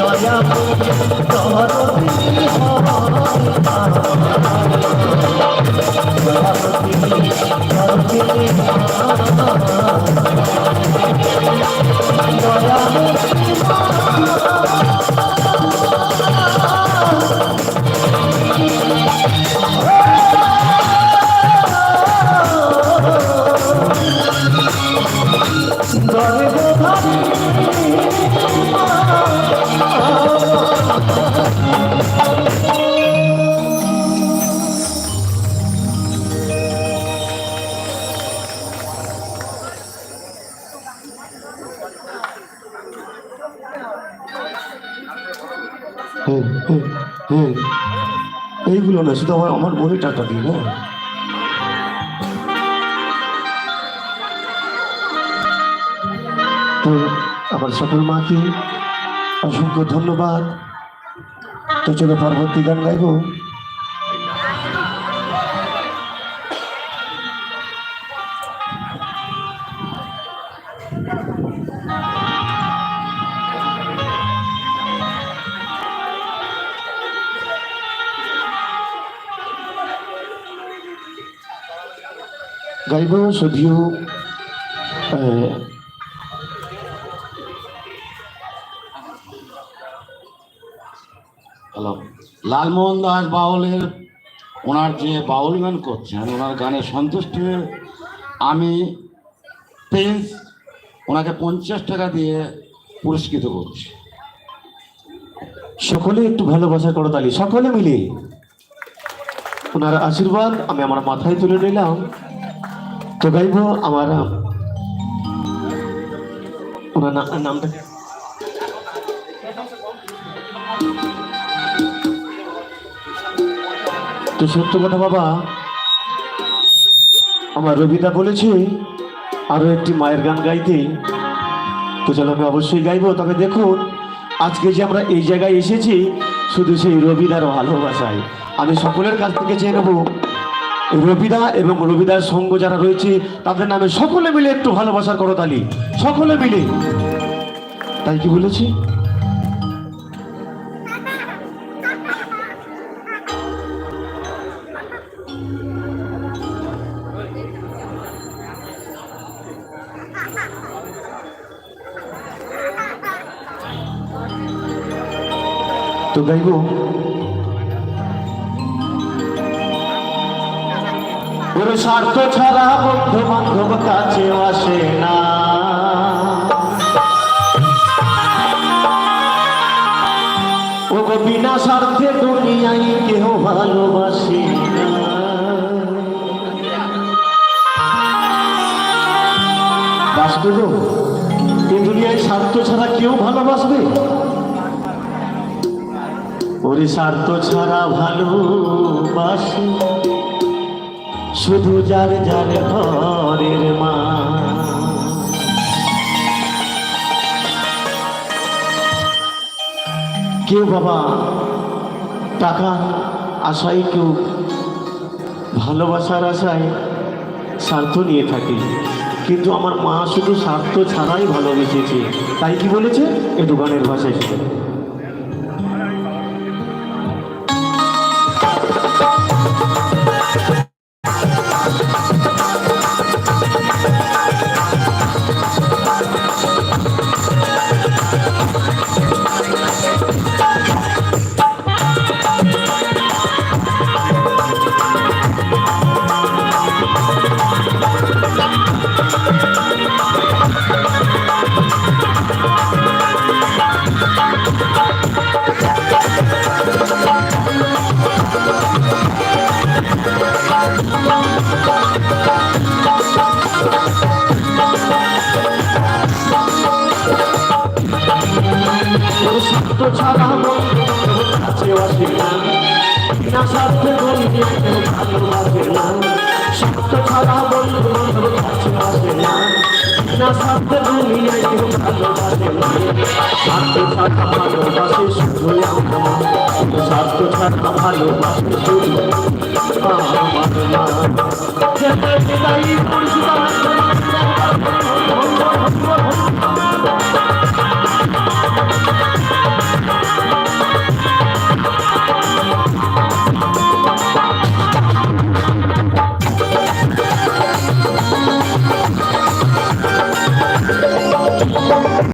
দয়া হুম হুম হুম। এইগুলো না শুধু আমার আমার মনিটারটা দিই না। তো আমার সকল মাকে অসংখ্য ধন্যবাদ। তো চলো পরবর্তী গান গাইবো। গাইব যদিও হ্যালো লালমোহন দাস বাউলের, ওনার যে বাউল গান করছেন, ওনার গানে সন্তুষ্ট হয়ে আমি প্রিন্স ওনাকে পঞ্চাশ টাকা দিয়ে পুরস্কৃত করছি। সকলে একটু ভালোবাসা করো তালি, সকলে মিলে। ওনার আশীর্বাদ আমি আমার মাথায় তুলে নিলাম। তো গাইব আমার, ওনার নামটা তো সত্য কথা বাবা, আমার রবিদা বলেছে আরও একটি মায়ের গান গাইতে। তো চলো আমি অবশ্যই গাইবো, তবে দেখুন, আজকে যে আমরা এই জায়গায় এসেছি, শুধু সেই রবিদার ভালোবাসায়। আমি সকলের কাছ থেকে চেয়ে নেব, রবিদা এবং রবিদার সঙ্গ যারা রয়েছে, তাদের নামে সকলে মিলে একটু ভালোবাসার করতালি, সকলে মিলে। তাই কি বলেছি? তো গাইব। ওর স্বার্থ ছাড়া বন্ধু বান্ধব কাছে আসে না। ও বিনা স্বার্থে দুনিয়ায় কেহ ভালোবাসে না। এই দুনিয়ায় স্বার্থ ছাড়া কেউ ভালোবাসবে? ওরে স্বার্থ ছাড়া ভালোবাসি। শুধু যার যার ঘরের মা। কেউ বাবা, টাকা, আশায় কেউ ভালোবাসার আশায় স্বার্থ নিয়ে থাকে। কিন্তু আমার মা শুধু স্বার্থ ছাড়াই ভালোবেসেছে। তাই কি বলেছে? এ দোকানের ভাষায় শুনে ছাড়া কাছে আসে না স্বার্থে বন্ধু ভালোবাসে না স্বার্থ ছাড়া বন্ধু বান্ধব কাছে আসে না না স্বার্থে দুনিয়ায় কেউ ভালোবাসে না স্বার্থ ছাড়া ভালোবাসে